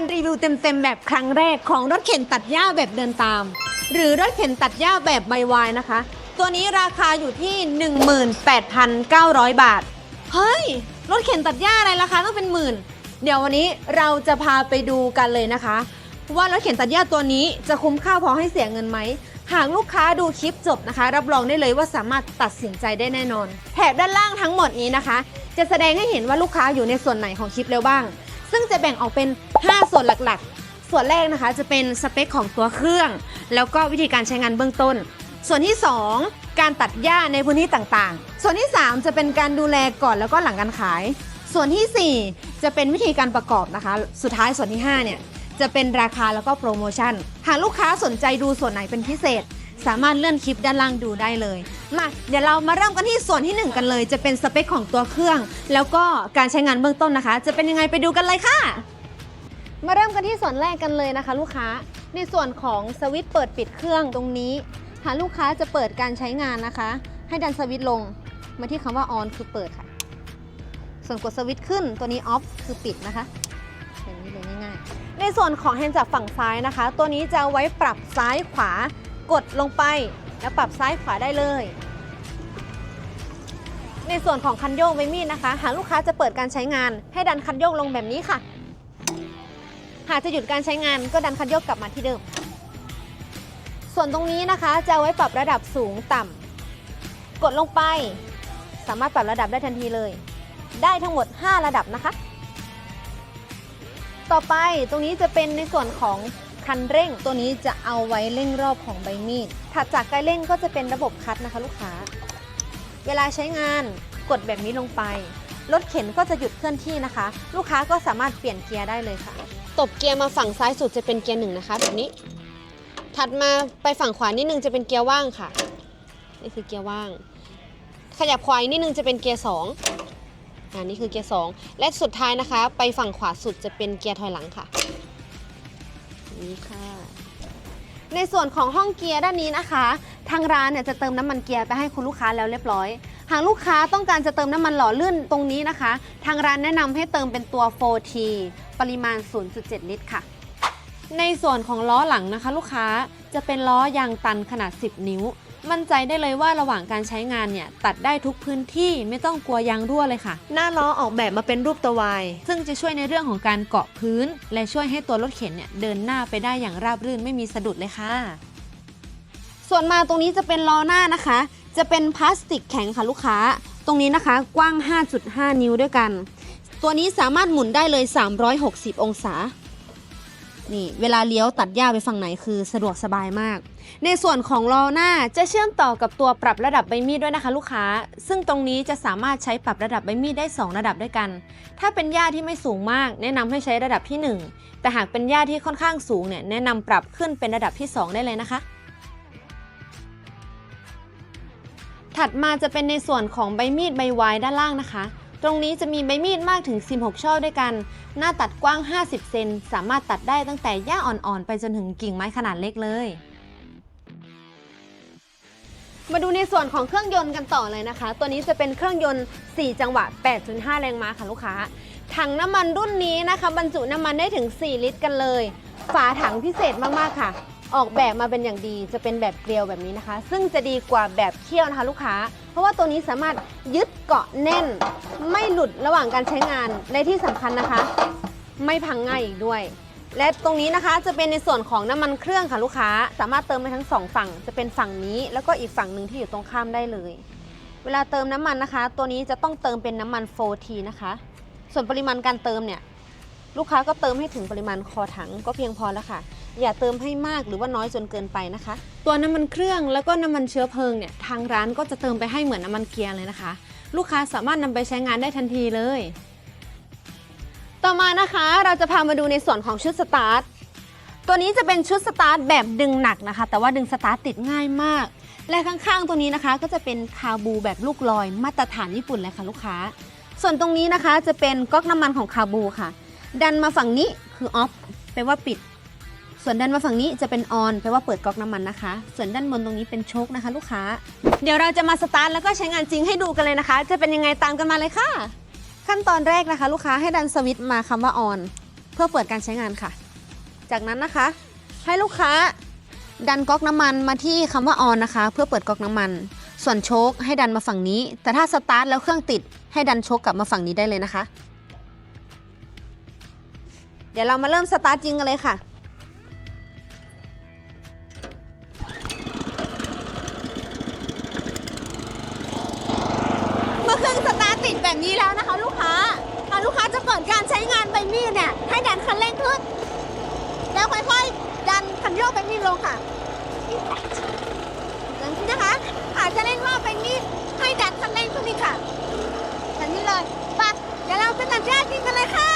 การรีวิวเต็มๆ แบบครั้งแรกของรถเข็นตัดหญ้าแบบเดินตาม หรือรถเข็นตัดหญ้าแบบใบวายนะคะ ตัวนี้ราคาอยู่ที่ 18,900 บาท เฮ้ย รถเข็นตัดหญ้าอะไรราคาต้องเป็นหมื่น เดี๋ยววันนี้เราจะพาไปดูกันเลยนะคะ ว่ารถเข็นตัดหญ้าตัวนี้จะคุ้มค่าพอให้เสียเงินไหมหากลูกค้าดูคลิปจบนะคะ รับรองได้เลยว่าสามารถตัดสินใจได้แน่นอนแถบด้านล่างทั้งหมดนี้นะคะ จะแสดงให้เห็นว่าลูกค้าอยู่ในส่วนไหนของคลิปแล้วบ้าง ซึ่งจะแบ่งออกเป็น 5 ส่วนหลักๆ ส่วนแรกนะคะจะเป็นสเปคของตัวเครื่อง แล้วก็วิธีการใช้งานเบื้องต้น ส่วนที่ 2 การตัดหญ้าในพื้นที่ต่างๆ ส่วนที่ 3 จะเป็นการดูแลก่อนแล้วก็หลังการขาย ส่วนทีสี่4 จะเป็นวิธีการประกอบนะคะ สุดท้ายส่วนที่5เนี่ยจะเป็นราคาแล้วก็โปรโมชั่น หากลูกค้าสนใจดูส่วนไหนเป็นพิเศษ สามารถเลื่อนคลิปด้านล่างดูได้เลยมาเดี๋ยวเรามาเริ่มกันที่ส่วนที่ 1 กันเลย จะเป็นสเปคของตัวเครื่อง แล้วก็การใช้งานเบื้องต้นนะคะ จะเป็นยังไงไปดูกันเลยค่ะ มาเริ่มกันที่ส่วนแรกกันเลยนะคะ ลูกค้าในส่วนของสวิตช์เปิดปิดเครื่องตรงนี้หากลูกค้าจะเปิดการใช้งานนะคะ ให้ดันสวิตช์ลงมาที่คำว่า on คือเปิดค่ะ ส่วนกดสวิตช์ขึ้นตัวนี้ off คือปิดนะคะอย่างนี้เลยง่ายๆในส่วนของแฮนด์จับฝั่งซ้ายนะคะ ตัวนี้จะไว้ปรับซ้ายขวา กดลงไปแล้วปรับซ้ายขวาได้เลย ในส่วนของคันโยกใบมีดนะคะ หากลูกค้าจะเปิดการใช้งาน ให้ดันคันโยกลงแบบนี้ค่ะ หากจะหยุดการใช้งานก็ดันคันโยกกลับมาที่เดิม ส่วนตรงนี้นะคะจะไว้ปรับระดับสูงต่ำกดลงไป สามารถปรับระดับได้ทันทีเลย ได้ทั้งหมด 5 ระดับนะคะ ต่อไปตรงนี้จะเป็นในส่วนของ คันเร่งตัวนี้จะเอาไว้เร่งรอบของใบมีด ถัดจากกเร่งก็จะเป็นระบบคัดนะคะลูกค้า เวลาใช้งานกดแบบนี้ลงไป รถเข็นก็จะหยุดเคลื่อนที่นะคะ ลูกค้าก็สามารถเปลี่ยนเกียร์ได้เลยค่ะ ตบเกียร์มาฝั่งซ้ายสุดจะเป็นเกียร์หนึ่งนะคะแบบนี้ ถัดมาไปฝั่งขวานิดนึงจะเป็นเกียร์ว่างค่ะ นี่คือเกียร์ว่าง ขยับขวาอีกนิดนึงจะเป็นเกียร์สองอ่านี่คือเกียร์2และสุดท้ายนะคะ ไปฝั่งขวาสุดจะเป็นเกียร์ถอยหลังค่ะ นี้ค่ะ ในส่วนของห้องเกียร์ด้านนี้นะคะ ทางร้านเนี่ยจะเติมน้ำมันเกียร์ไปให้คุณลูกค้าแล้วเรียบร้อย หากลูกค้าต้องการจะเติมน้ำมันหล่อลื่นตรงนี้นะคะ ทางร้านแนะนำให้เติมเป็นตัว 4T ปริมาณ 0.7 ลิตรค่ะ ในส่วนของล้อหลังนะคะ ลูกค้าจะเป็นล้อยางตันขนาด 10 นิ้ว มั่นใจได้เลยว่าระหว่างการใช้งานเนี่ยตัดได้ทุกพื้นที่ไม่ต้องกลัวยางรั่วเลยค่ะ หน้าล้อออกแบบมาเป็นรูปตัววายซึ่งจะช่วยในเรื่องของการเกาะพื้น และช่วยให้ตัวรถเข็นเนี่ยเดินหน้าไปได้อย่างราบรื่นไม่มีสะดุดเลยค่ะ ส่วนมาตรงนี้จะเป็นล้อหน้านะคะ จะเป็นพลาสติกแข็งค่ะลูกค้า ตรงนี้นะคะกว้าง 5.5 นิ้วด้วยกัน ตัวนี้สามารถหมุนได้เลย 360 องศา นี่เวลาเลี้ยวตัดหญ้าไปฝั่งไหนคือสะดวกสบายมาก ในส่วนของล้อหน้าจะเชื่อมต่อกับตัวปรับระดับใบมีดด้วยนะคะลูกค้า ซึ่งตรงนี้จะสามารถใช้ปรับระดับใบมีดได้ 2 ระดับด้วยกัน ถ้าเป็นหญ้าที่ไม่สูงมาก แนะนำให้ใช้ระดับที่ 1 แต่หากเป็นหญ้าที่ค่อนข้างสูงเนี่ยแนะนำปรับขึ้นเป็นระดับที่ 2 ได้เลยนะคะ ถัดมาจะเป็นในส่วนของใบมีดใบวายด้านล่างนะคะ ตรงนี้จะมีใบมีดมากถึง16ช่อด้วยกัน หน้าตัดกว้าง 50 เซนสามารถตัดได้ตั้งแต่หญ้าอ่อนๆ ไปจนถึงกิ่งไม้ขนาดเล็กเลย มาดูในส่วนของเครื่องยนต์กันต่อเลยนะคะ ตัวนี้จะเป็นเครื่องยนต์ 4 จังหวะ 8.5 แรงม้าค่ะลูกค้า ถังน้ำมันรุ่นนี้นะคะ บรรจุน้ำมันได้ถึง 4 ลิตรกันเลย ฝาถังพิเศษมากๆค่ะ ออกแบบมาเป็นอย่างดีจะเป็นแบบเกลียวแบบนี้นะคะ ซึ่งจะดีกว่าแบบเคี่ยวนะคะลูกค้า เพราะว่าตัวนี้สามารถยึดเกาะแน่น ไม่หลุดระหว่างการใช้งานและที่สำคัญนะคะ ไม่พังง่ายอีกด้วย และตรงนี้นะคะจะเป็นในส่วนของน้ำมันเครื่องค่ะลูกค้า สามารถเติมได้ทั้งสองฝั่ง จะเป็นฝั่งนี้ แล้วก็อีกฝั่งหนึ่งที่อยู่ตรงข้ามได้เลย เวลาเติมน้ำมันนะคะ ตัวนี้จะต้องเติมเป็นน้ำมัน 4T นะคะ ส่วนปริมาณการเติมเนี่ยลูกค้าก็เติมให้ถึงปริมาณคอถังก็เพียงพอแล้วค่ะ อย่าเติมให้มากหรือว่าน้อยจนเกินไปนะคะ ตัวน้ำมันเครื่องแล้วก็น้ำมันเชื้อเพลิงเนี่ยทางร้านก็จะเติมไปให้เหมือนน้ำมันเกียร์เลยนะคะ ลูกค้าสามารถนำไปใช้งานได้ทันทีเลย ต่อมานะคะเราจะพามาดูในส่วนของชุดสตาร์ทตัวนี้จะเป็นชุดสตาร์ทแบบดึงหนักนะคะ แต่ว่าดึงสตาร์ทติดง่ายมาก และข้างๆตัวนี้นะคะ ก็จะเป็นคาบูแบบลูกลอย มาตรฐานญี่ปุ่นเลยค่ะลูกค้า ส่วนตรงนี้นะคะจะเป็นก๊อกน้ำมันของคาบูค่ะ ดันมาฝั่งนี้คือออฟแปลว่าปิด ส่วนด้านมาฝั่งนี้จะเป็นออนแปลว่าเปิดก๊อกน้ำมันนะคะ ส่วนด้านบนตรงนี้เป็นโชคนะคะ ลูกค้า เดี๋ยวเราจะมาสตาร์ทแล้วก็ใช้งานจริงให้ดูกันเลยนะคะ จะเป็นยังไงตามกันมาเลยค่ะ ขั้นตอนแรกนะคะ ลูกค้าให้ดันสวิตช์มาคำว่าออนเพื่อเปิดการใช้งานค่ะ จากนั้นนะคะ ให้ลูกค้าดันก๊อกน้ำมันมาที่คำว่าออนนะคะ เพื่อเปิดก๊อกน้ำมัน ส่วนโชคให้ดันมาฝั่งนี้ แต่ถ้าสตาร์ทแล้วเครื่องติด ให้ดันโชคกลับมาฝั่งนี้ได้เลยนะคะ เดี๋ยวเรามาเริ่มสตาร์ทจริงกันเลยค่ะ ลูกค้าจะเปิดการใช้งานใบมีดเนี่ยให้ดันคันเร่งขึ้น แล้วค่อยๆ ดันคันโยกใบมีดลงค่ะอย่างนี้นะคะอาจจะเร่งรอบใบมีดให้ดันคันเร่งขึ้นอีกค่ะแบบนี้เลยไปเดี๋ยวเราไปตัดหญ้าจริงกันเลยค่ะ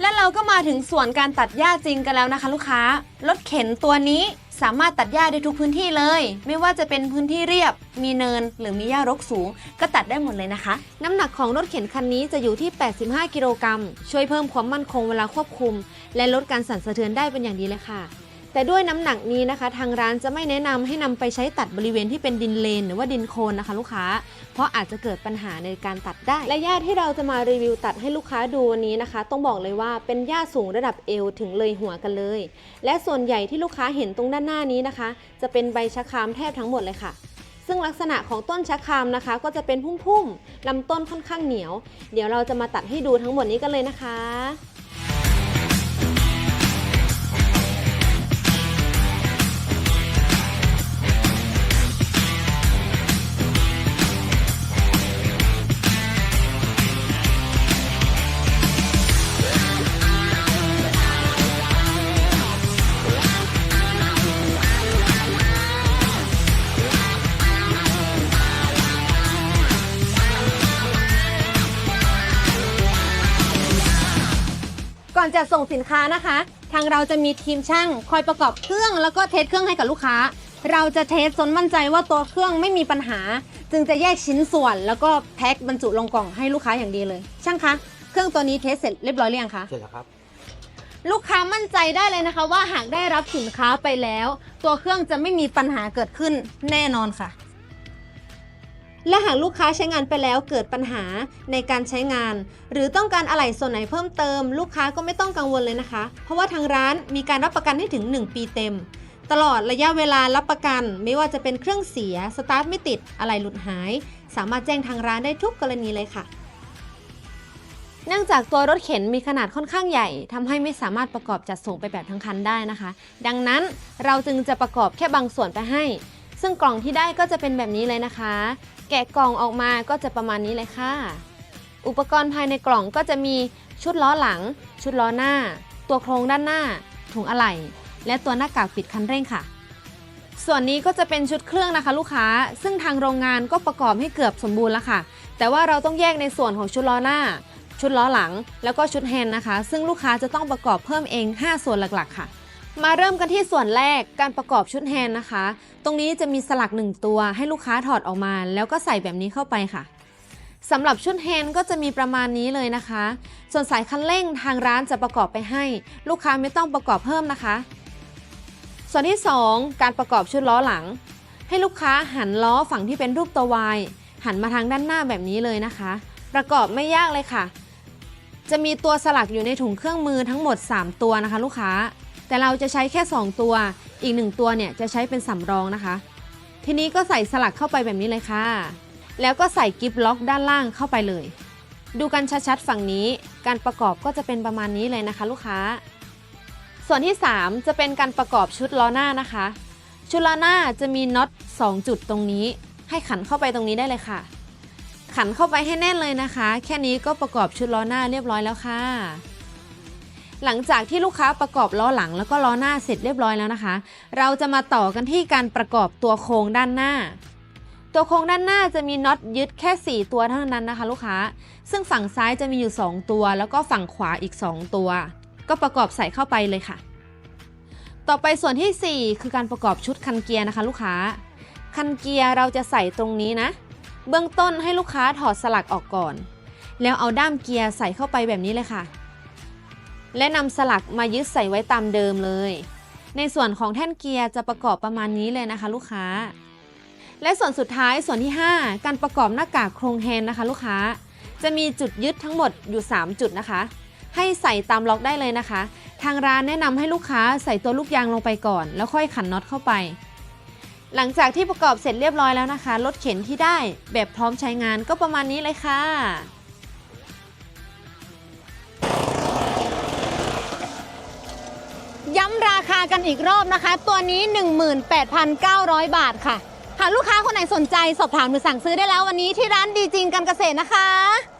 และเราก็มาถึงส่วนการตัดหญ้าจริงกันแล้วนะคะ ลูกค้ารถเข็นตัวนี้ สามารถตัดหญ้าได้ทุกพื้นที่เลย ไม่ว่าจะเป็นพื้นที่เรียบ มีเนิน หรือมีหญ้ารกสูง ก็ตัดได้หมดเลยนะคะ น้ำหนักของรถเข็นคันนี้จะอยู่ที่ 85 กิโลกรัมช่วยเพิ่มความมั่นคงเวลาควบคุม และลดการสั่นสะเทือนได้เป็นอย่างดีเลยค่ะ แต่ด้วยน้ำหนักนี้นะคะ ทางร้านจะไม่แนะนำให้นำไปใช้ตัดบริเวณที่เป็นดินเลน หรือว่าดินโคลนนะคะ ลูกค้า เพราะอาจจะเกิดปัญหาในการตัดได้ และหญ้าที่เราจะมารีวิวตัดให้ลูกค้าดูวันนี้นะคะ ต้องบอกเลยว่าเป็นหญ้าสูงระดับเอวถึงเลยหัวกันเลย และส่วนใหญ่ที่ลูกค้าเห็นตรงด้านหน้านี้นะคะ จะเป็นใบชะครามแทบทั้งหมดเลยค่ะซึ่งลักษณะของต้นชะครามนะคะ ก็จะเป็นพุ่มๆลำต้นค่อนข้างเหนียว เดี๋ยวเราจะมาตัดให้ดูทั้งหมดนี้กันเลยนะคะ อนจะส่งสินค้านะคะ ทางเราจะมีทีมช่างคอยประกอบเครื่องแล้วก็เทสเครื่องให้กับลูกค้า เราจะเทสจนมั่นใจว่าตัวเครื่องไม่มีปัญหา จึงจะแยกชิ้นส่วน แล้วก็แพ็คบรรจุลงกล่องให้ลูกค้าอย่างดีเลย ช่างคะ เครื่องตัวนี้เทสเสร็จเรียบร้อยหรือยังคะ เสร็จแล้วครับ ลูกค้ามั่นใจได้เลยนะคะ ว่าหากได้รับสินค้าไปแล้ว ตัวเครื่องจะไม่มีปัญหาเกิดขึ้นแน่นอนค่ะ และหากลูกค้าใช้งานไปแล้วเกิดปัญหาในการใช้งาน หรือต้องการอะไหล่ส่วนไหนเพิ่มเติม ลูกค้าก็ไม่ต้องกังวลเลยนะคะ เพราะว่าทางร้านมีการรับประกันให้ถึง 1 ปีเต็ม ตลอดระยะเวลารับประกัน ไม่ว่าจะเป็นเครื่องเสียสตาร์ทไม่ติดอะไหล่หลุดหาย สามารถแจ้งทางร้านได้ทุกกรณีเลยค่ะเนื่องจากตัวรถเข็นมีขนาดค่อนข้างใหญ่ทำให้ไม่สามารถประกอบจัดส่งไปแบบทั้งคันได้นะคะ ดังนั้นเราจึงจะประกอบแค่บางส่วนไปให้ ซึ่งกล่องที่ได้ก็จะเป็นแบบนี้เลยนะคะ แกะกล่องออกมาก็จะประมาณนี้เลยค่ะ อุปกรณ์ภายในกล่องก็จะมีชุดล้อหลัง ชุดล้อหน้า ตัวโครงด้านหน้า ถุงอะไหล่ และตัวหน้ากากปิดคันเร่งค่ะ ส่วนนี้ก็จะเป็นชุดเครื่องนะคะ ลูกค้า ซึ่งทางโรงงานก็ประกอบให้เกือบสมบูรณ์แล้วค่ะ แต่ว่าเราต้องแยกในส่วนของชุดล้อหน้า ชุดล้อหลัง แล้วก็ชุดแฮนด์นะคะ ซึ่งลูกค้าจะต้องประกอบเพิ่มเอง 5 ส่วนหลักๆ ค่ะ มาเริ่มกันที่ส่วนแรกการประกอบชุดแฮนด์นะคะ ตรงนี้จะมีสลักหนึ่งตัวให้ลูกค้าถอดออกมา แล้วก็ใส่แบบนี้เข้าไปค่ะสำหรับชุดแฮนด์ก็จะมีประมาณนี้เลยนะคะ ส่วนสายคันเร่งทางร้านจะประกอบไปให้ ลูกค้าไม่ต้องประกอบเพิ่มนะคะ ส่วนที่ 2 การประกอบชุดล้อหลัง ให้ลูกค้าหันล้อฝั่งที่เป็นรูปตัว Y หันมาทางด้านหน้าแบบนี้เลยนะคะ ประกอบไม่ยากเลยค่ะ จะมีตัวสลักอยู่ในถุงเครื่องมือทั้งหมด 3 ตัวนะคะ ลูกค้า แต่เราจะใช้แค่ 2 ตัว อีก 1 ตัวเนี่ยจะใช้เป็นสำรองนะคะ ทีนี้ก็ใส่สลักเข้าไปแบบนี้เลยค่ะ แล้วก็ใส่กิฟล็อกด้านล่างเข้าไปเลย ดูกันชัดๆฝั่งนี้ การประกอบก็จะเป็นประมาณนี้เลยนะคะ ลูกค้า ส่วนที่ 3 จะเป็นการประกอบชุดล้อหน้านะคะ ชุดล้อหน้าจะมีน็อต2จุดตรงนี้ ให้ขันเข้าไปตรงนี้ได้เลยค่ะ ขันเข้าไปให้แน่นเลยนะคะ แค่นี้ก็ประกอบชุดล้อหน้าเรียบร้อยแล้วค่ะ หลังจากที่ลูกค้าประกอบล้อหลังแล้วก็ล้อหน้าเสร็จเรียบร้อยแล้วนะคะ เราจะมาต่อกันที่การประกอบตัวโครงด้านหน้า ตัวโครงด้านหน้าจะมีน็อตยึดแค่ 4 ตัวเท่านั้นนะคะ ลูกค้า ซึ่งฝั่งซ้ายจะมีอยู่ 2 ตัว แล้วก็ฝั่งขวาอีก 2 ตัว ก็ประกอบใส่เข้าไปเลยค่ะ ต่อไปส่วนทีสี่4 คือการประกอบชุดคันเกียร์นะคะ ลูกค้า คันเกียร์เราจะใส่ตรงนี้นะ เบื้องต้นให้ลูกค้าถอดสลักออกก่อน แล้วเอาด้ามเกียร์ใส่เข้าไปแบบนี้เลยค่ะ และนำสลักมายึดใส่ไว้ตามเดิมเลย ในส่วนของแท่นเกียร์จะประกอบประมาณนี้เลยนะคะ ลูกค้า และส่วนสุดท้ายส่วนที่ 5 การประกอบหน้ากากโครงแฮนนะคะ ลูกค้า จะมีจุดยึดทั้งหมดอยู่ 3 จุดนะคะ ให้ใส่ตามล็อกได้เลยนะคะ ทางร้านแนะนำให้ลูกค้าใส่ตัวลูกยางลงไปก่อน แล้วค่อยขันน็อตเข้าไป หลังจากที่ประกอบเสร็จเรียบร้อยแล้วนะคะรถเข็นที่ได้แบบพร้อมใช้งานก็ประมาณนี้เลยค่ะ ย้ำราคากันอีกรอบนะคะ ตัวนี้ 18,900 บาทค่ะ หากลูกค้าคนไหนสนใจสอบถามหรือสั่งซื้อได้แล้ววันนี้ที่ร้านดีจริงกันเกษตรนะคะ